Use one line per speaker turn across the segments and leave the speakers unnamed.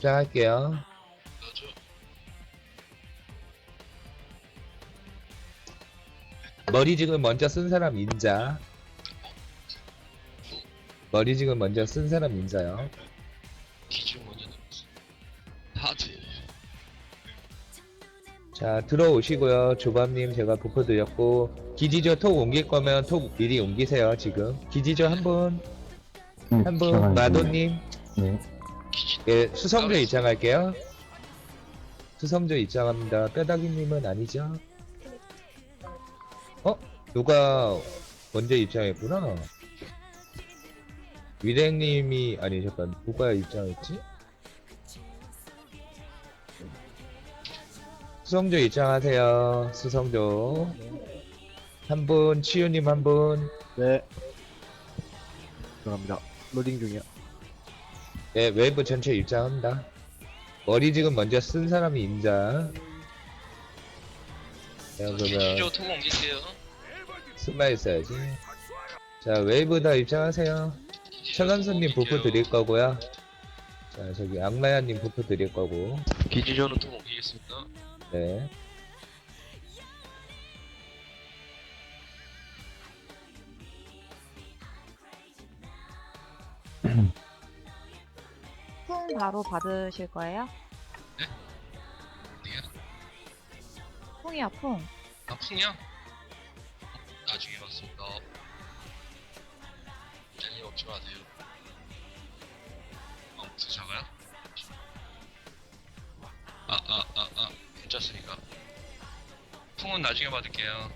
입장할게요. 머리 지금 먼저 쓴 사람 인자. 머리 지금 먼저 쓴 사람 인자요.
기준 먼저 넣었어. 하지.
자, 들어오시고요. 조밤님 제가 부포 드렸고, 기지조 톡 옮길 거면 톡 미리 옮기세요, 지금. 기지조 한 분,
음,
한 분. 마도님.
네.
예, 수성조 입장할게요. 수성조 입장합니다. 뼈다귀님은 아니죠? 어? 누가 먼저 입장했구나. 위랭님이 아니 잠깐 누가 입장했지? 수성조 입장하세요. 수성조 한 분, 치유님 한 분.
네. 들어갑니다. 로딩 중이야.
예, 외부 전체 입장합니다. 머리 지금 먼저 쓴 사람이 인자. 자, 그러면
옮길게요.
숨마 있어야지. 자, 웨이브 다 입장하세요. 천안선님 부프 드릴 거고요. 자, 저기 악마야님 부프 드릴 거고.
기준조는 토고 옮기겠습니다.
네.
풍 바로 받으실 거예요?
어디야?
풍이야 풍.
아, 풍이야? 나중에 봤습니다. 젤리 먹지 마세요. 어, 작아요? 아, 아, 아, 아, 괜찮으니까. 풍은 나중에 받을게요.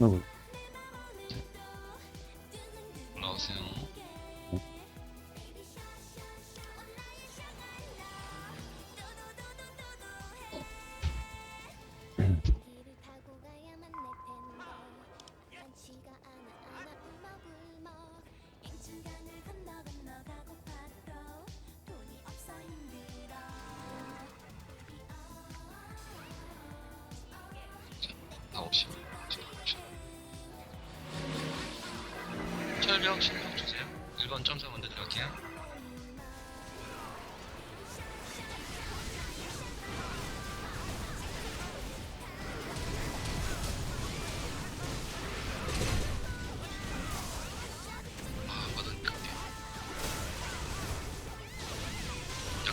누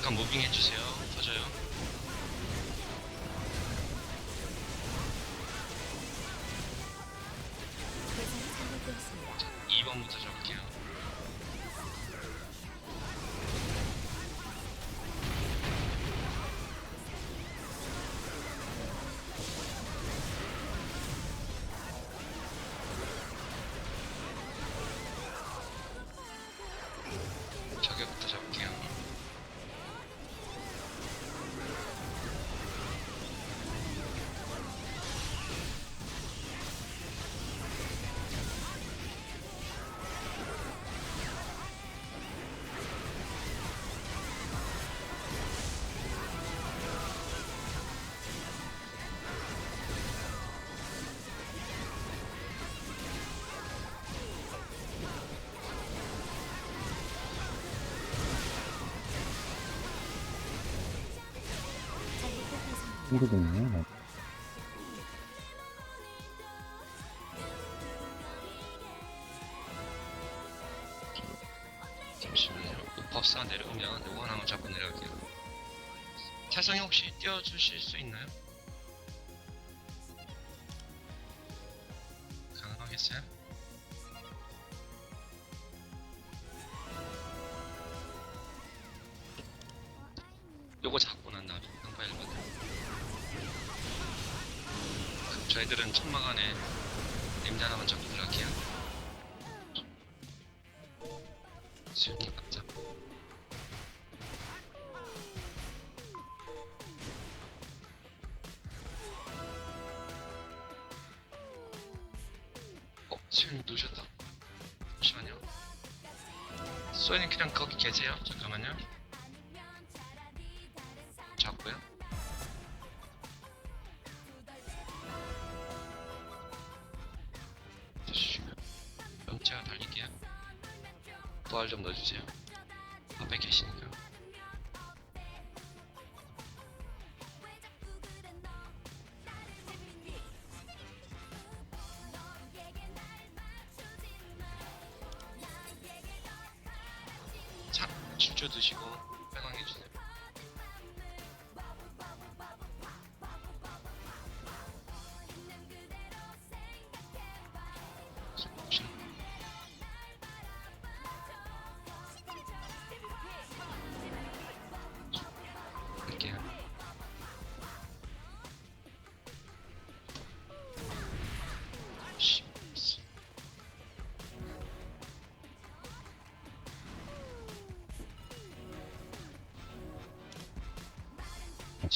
약간 무빙 해주세요.
친구도 있네.
잠시만요. 법사 내려오면 요거 하나만 잡고 내려갈게요. 태성이 혹시 띄워주실 수 있나요? 가능하겠어요? 요거 잡고 난 다음에 한번 해봐 저희들은 천막 안에 냄새 하나만 잡고 들어갈게요. 수영이 맞자. 어, 수영이 누우셨다. 잠시만요. 수영이 그냥 거기 계세요. 잠깐만요. 자, 진주 드시고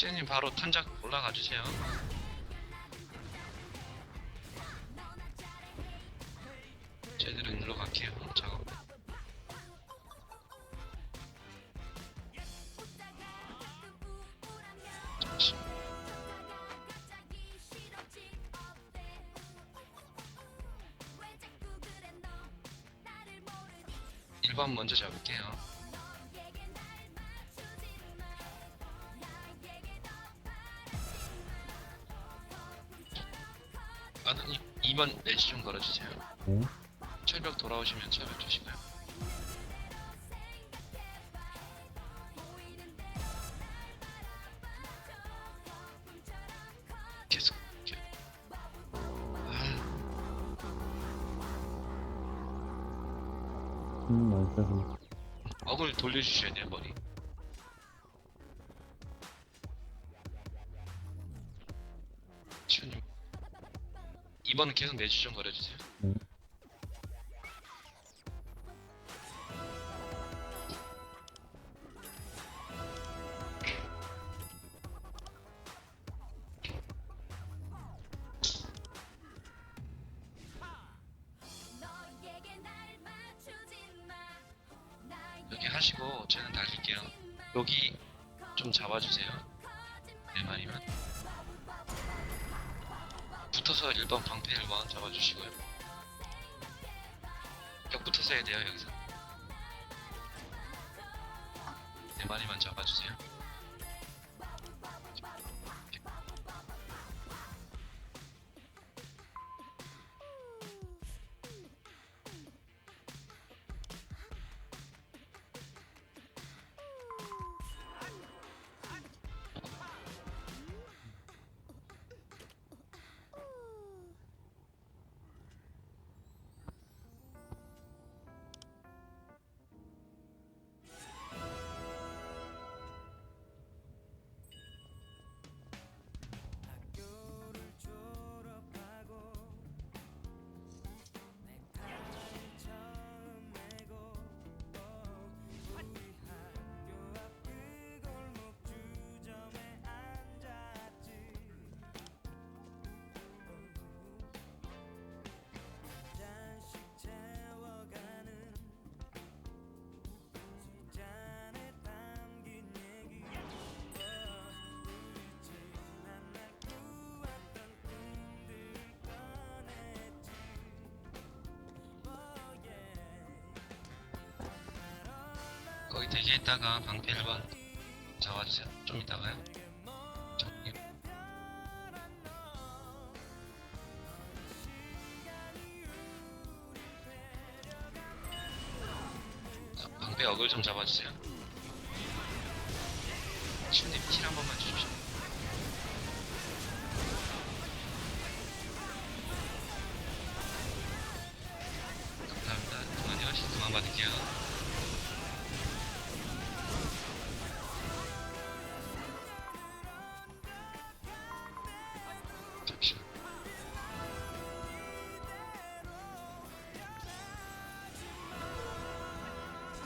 시현님 바로 탄작 올라가 주세요. 저희들은 일로 갈게요. 작업. 잠시. 1번 먼저 잡을게요. 2번 내지 좀 걸어주세요.
네.
철벽 돌아오시면 철벽 주시고요. 계속 이렇게. 아,
음, 어디서
어글 돌려주셔야 돼요 머리. 시원님 2번은 계속 좀 걸어주세요.
네.
거기 대기했다가 방패 1번 잡아주세요. 좀 이따가요. 방패 어글 좀 잡아주세요. 신님 킬 한 번만 주십시오.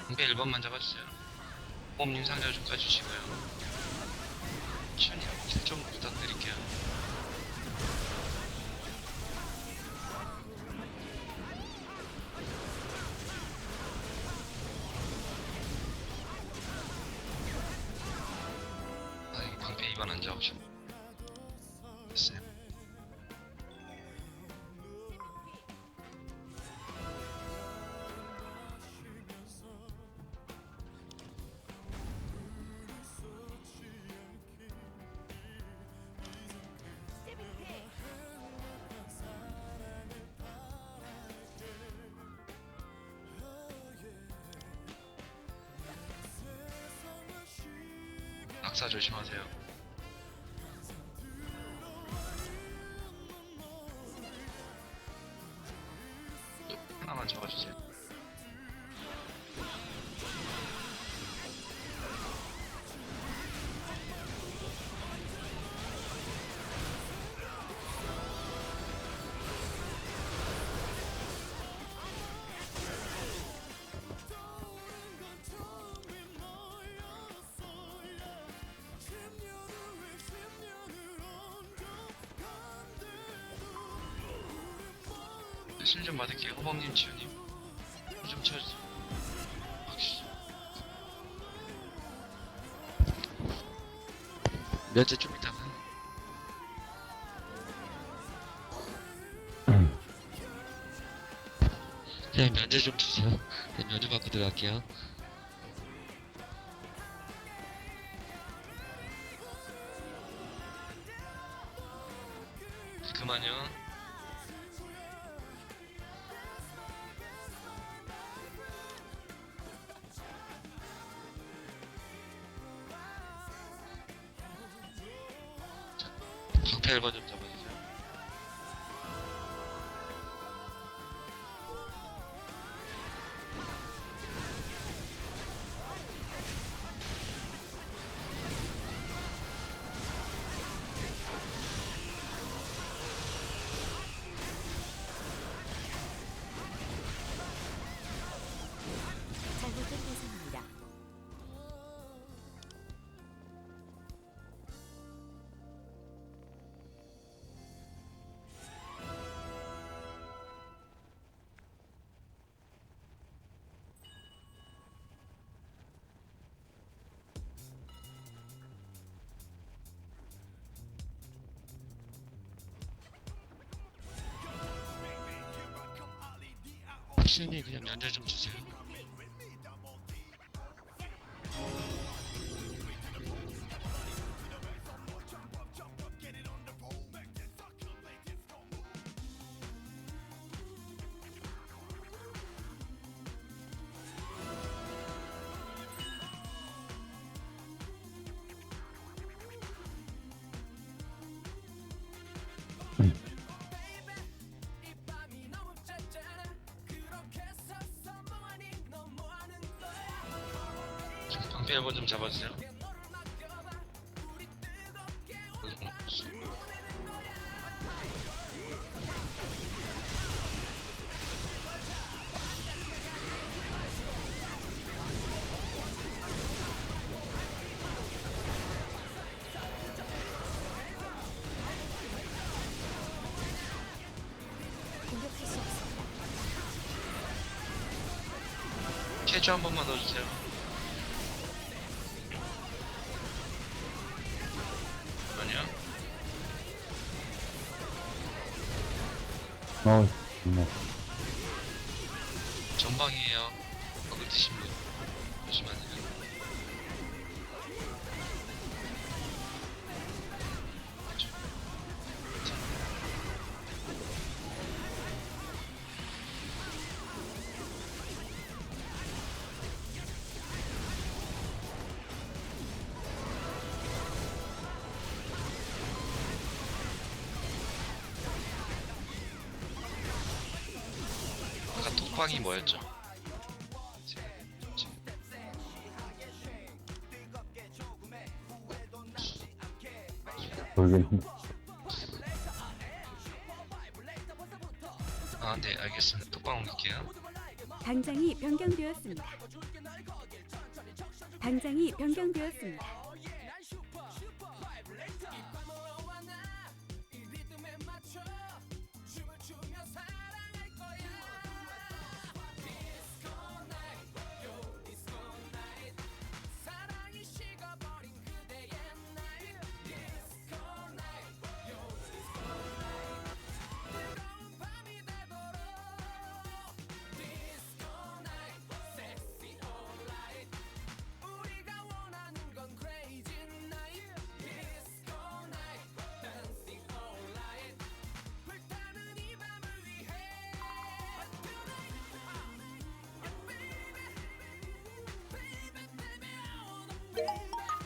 공배 1번만 잡아주세요. 홈님 상자 좀 까주시고요. 시우님 힐좀 부탁드릴게요. 낙사 조심하세요. 호범님, 지우님. 좀. 아씨. 면제 좀 이따가. 네, 면제 좀 주세요. 네, 면제 받고 들어갈게요. 시윤이 그냥 면제 좀 주세요. 방패 1번 좀 잡아주세요. 캐주 한 번만 넣어주세요.
어 모르겠는데.
아, 네, 알겠습니다. 톡방 옮길게요.
당장이 변경되었습니다. 당장이 변경되었습니다.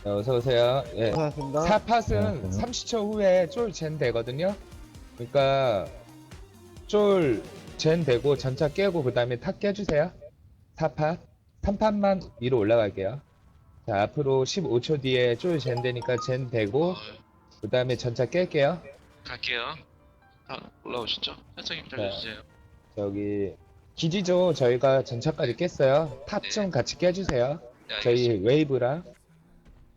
네, 어서 오세요. 예.
고생하셨습니다.
사팟은
네.
30초 후에 쫄젠 되거든요. 그러니까 쫄젠 되고 전차 깨고 그 다음에 탑 깨주세요. 사팟 3팟만 위로 올라갈게요. 자 앞으로 15초 뒤에 쫄젠 되니까 젠 되고
어,
그 다음에 전차 깰게요.
갈게요. 아, 올라오시죠? 살짝
네.
기다려주세요.
저기 기지조 저희가 전차까지 깼어요. 탑 좀 같이 깨주세요.
네,
저희
알겠습니다.
웨이브랑
네.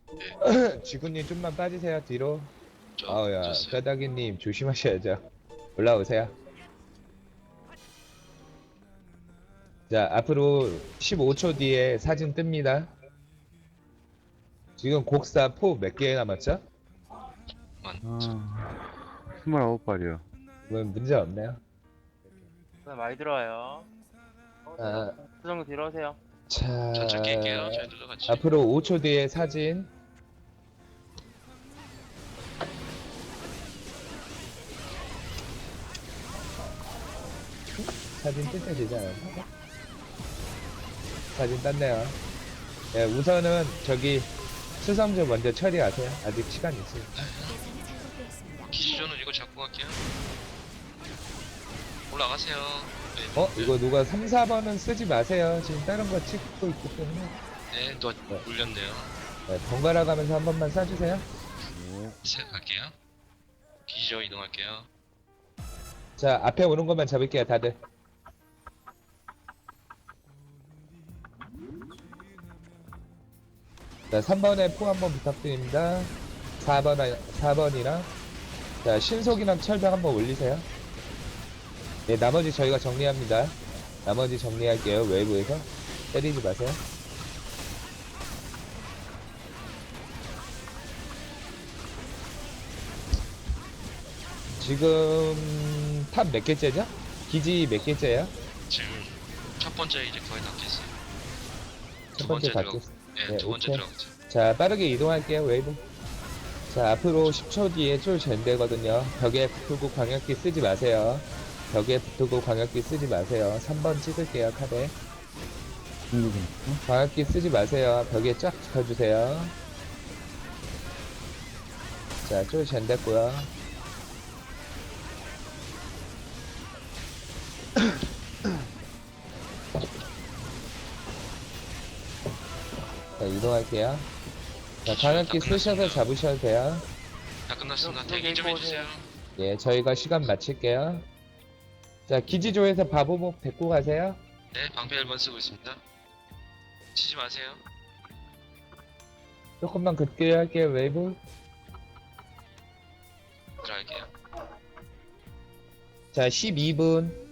지구님 좀만 빠지세요 뒤로.
저,
아우야
좋습니다.
뼈다귀님 조심하셔야죠. 올라오세요. 자 앞으로 15초 뒤에 사진 뜹니다. 지금 곡사 포 몇 개 남았죠?
아, 29발이요.
뭐 문제 없나요?
네, 많이 들어와요.
아,
수정 뒤로 오세요.
자.
저희들도 같이.
앞으로 5초 뒤에 사진. 사진 뜰때 되지 않았나? 사진 땄네요. 네, 우선은 저기 수성조 먼저 처리하세요. 아직 시간 있으니까.
대상이 잘못되었습니다.
기지조는 이거 잡고 갈게요. 올라가세요. 네,
어? 이거 누가 3, 4번은 쓰지 마세요. 지금 다른 거 찍고 있기 때문에.
네, 또 물렸네요.
네, 번갈아 가면서 한 번만 쏴주세요.
셋 갈게요. 기지조 이동할게요.
자, 앞에 오는 것만 잡을게요, 다들. 자, 3번에 포 한번 부탁드립니다. 4번, 4번이랑. 자, 신속이랑 철벽 한번 올리세요. 네, 나머지 저희가 정리합니다. 나머지 정리할게요, 외부에서. 때리지 마세요. 지금 탑 몇 개째죠? 기지 몇 개째야?
지금 첫 번째 이제 거의 다 깼어요.
첫
두
번째
번째
다
들어가.
깼어.
네,
네,
두 번째
오케이.
들어갔죠.
자, 빠르게 이동할게요, 웨이브. 자, 앞으로 10초 뒤에 쫄 젠되거든요. 벽에 붙고 광역기 쓰지 마세요. 벽에 붙고 광역기 쓰지 마세요. 3번 찍을게요.
중국인 있어?
광역기 쓰지 마세요. 벽에 쫙 붙여주세요. 자, 쫄 젠됐고요. 이동할게요. 자, 광역기 쓰셔서 잡으셔도 돼요.
다 끝났습니다.
저-
대기 좀 해주세요.
예, 저희가 시간 마칠게요. 자, 기지조에서 바보목 데리고 가세요.
네, 방패 1번 쓰고 있습니다. 치지 마세요.
조금만 급게 할게요, 웨이브.
들어갈게요.
자, 12분.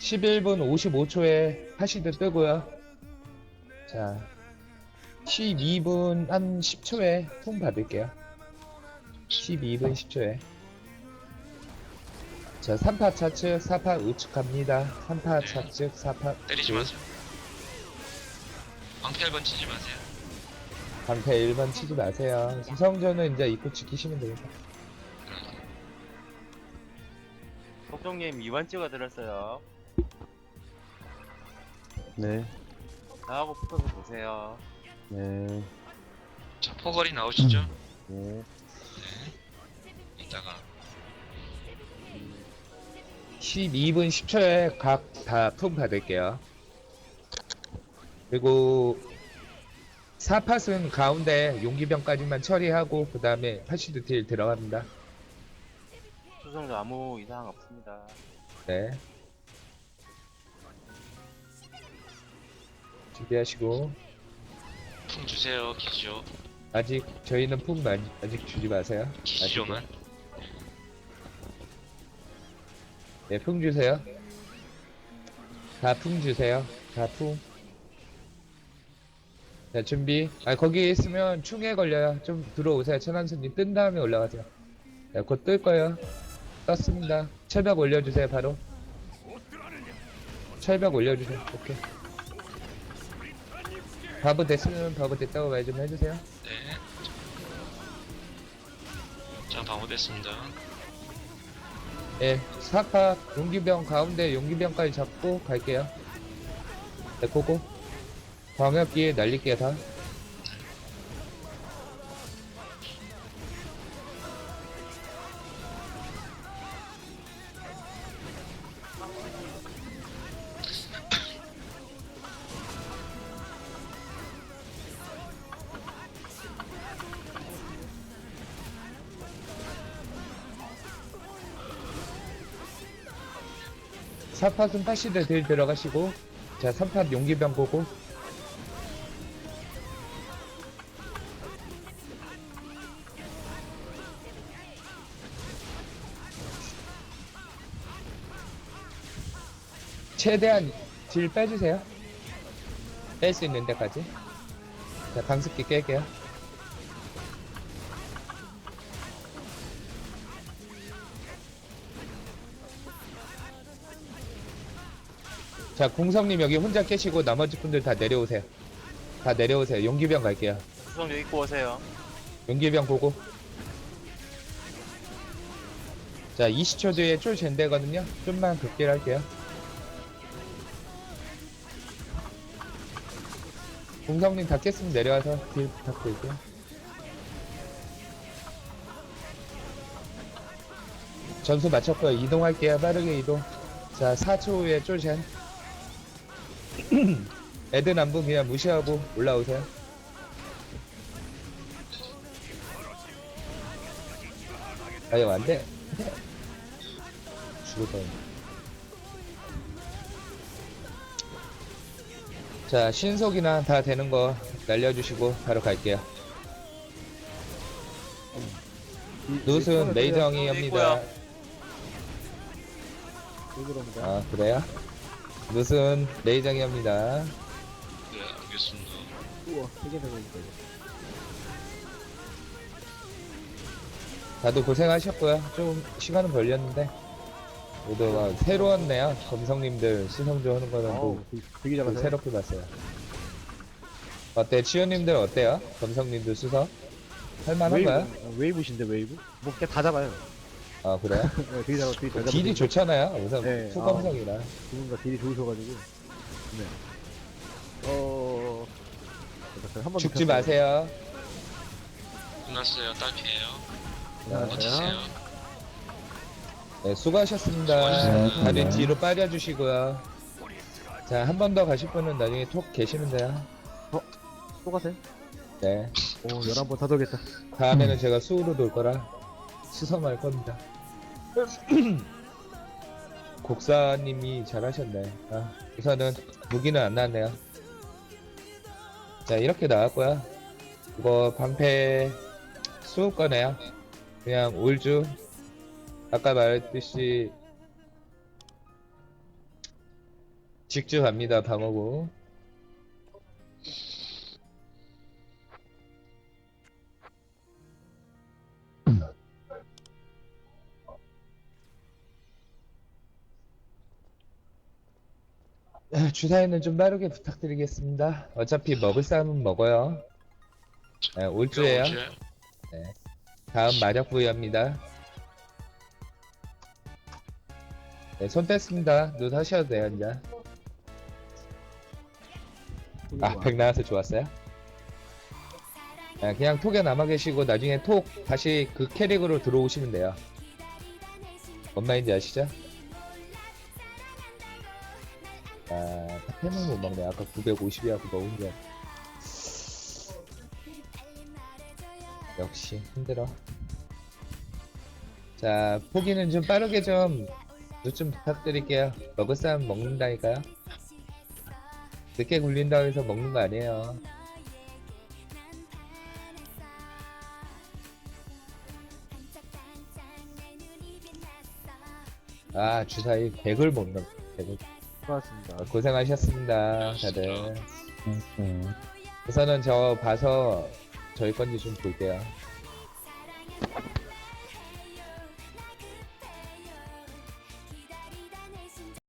11분 55초에 하시드 뜨고요. 자, 12분 한 10초에 품 받을게요. 12분 10초에. 자, 3파 차측, 4파 우측 갑니다. 3파
네.
차측, 4파
때리지. 마세요. 방패 1번 치지 마세요.
방패 1번 치지 마세요. 수성조는 이제 입구 지키시면 되겠다.
들어갈게요.
독종님 2번 찍어 드렸어요.
네,
나하고 붙어서 보세요.
네,
자, 포거리 나오시죠?
네.
네. 이따가
12분 10초에 각 다 품 받을게요. 그리고 사팟은 가운데 용기병까지만 처리하고 그 다음에 파시드 딜 들어갑니다.
수성도 아무 이상 없습니다.
네. 준비하시고
풍 주세요 기지요
아직 저희는 품 아직, 아직 주지 마세요.
기지요만
네, 풍 주세요. 다풍 주세요. 다 풍. 자, 준비. 아, 거기 있으면 충에 걸려요. 좀 들어오세요. 천안수님 뜬 다음에 올라가세요. 자, 곧 뜰 거예요. 떴습니다. 철벽 올려주세요, 바로. 철벽 올려주세요. 오케이. 바보 됐으면 바보 됐다고 말 좀 해주세요.
네. 자 방어됐습니다
예, 사파 용기병 가운데 용기병까지 잡고 갈게요. 네, 고고. 광역기에 날릴게요, 다. 사팟은 파시드 들 들어가시고, 자, 3팟 용기병 고고. 최대한 딜 빼주세요. 뺄 수 있는 데까지. 자, 강습기 깰게요. 자, 공성님 여기 혼자 깨시고 나머지 분들 다 내려오세요. 다 내려오세요. 용기병 갈게요.
수성 여기 입고 오세요.
용기병 보고. 자, 20초 뒤에 쫄 젠대거든요. 좀만 극딜 할게요. 공성님 다 깼으면 내려와서 딜 부탁드릴게요. 전수 마쳤고요. 이동할게요. 빠르게 이동. 자, 4초 후에 쫄젠. 애들 남분 그냥 무시하고 올라오세요. 아유, 안 돼. 죽을 뻔. 자, 신속이나 다 되는 거 날려주시고 바로 갈게요. 룻은 레이정이입니다. 아, 그래요? 룻은 레이정이입니다.
네 알겠습니다
다들 고생하셨고요. 좀 시간은 걸렸는데 모두 막 새로웠네요. 검성님들 시성조 하는 거는 또
되게
좀 새롭게 봤어요. 어때? 치유님들 어때요? 검성님들 수석? 할만한가요?
웨이브신데 웨이브? 뭐다 잡아요.
아 그래요?
네, 되게 잘 되게 잘
딜이 좋잖아요. 우선
네,
후검성이라.
누군가 딜이 좋으셔가지고. 네. 어. 한번
죽지 마세요.
끝났어요 딸피에요
네,
멋지세요
네, 수고하셨습니다.
수고하셨습니다.
다들 뒤로 빠져주시고요. 자, 한 번 더 가실 분은 나중에 톡 계시면 돼요.
또 가세요?
네.
오, 11번 다 돌겠다.
다음에는 제가 수우로 돌 거라 수성할 겁니다. 곡사님이 잘하셨네. 아, 우선은 무기는 안 나왔네요. 자, 이렇게 나왔고요. 이거 방패 수우 거네요. 그냥 올주. 아까 말했듯이 직주 갑니다, 방어구. 주사위는 좀 빠르게 부탁드리겠습니다. 어차피 먹을 사람은 먹어요. 네, 올주예요.
올주예요?
다음 마력 부여입니다. 네, 손 뗐습니다. 눈 하셔도 돼요, 이제. 아, 백 나와서 좋았어요? 아, 그냥 톡에 남아 계시고 나중에 톡 다시 그 캐릭으로 들어오시면 돼요. 뭔 말인지 아시죠? 템을 못 먹네. 아까 950이라고 먹은 게. 역시 힘들어. 자, 포기는 좀 빠르게 좀, 좀 부탁드릴게요. 먹을 사람 먹는다니까요. 늦게 굴린다고 해서 먹는 거 아니에요. 아, 주사위 100을 못 넣, 100을.
수고하셨습니다.
아, 고생하셨습니다. 다들. 우선은 저 봐서 저희 건지 좀 볼게요.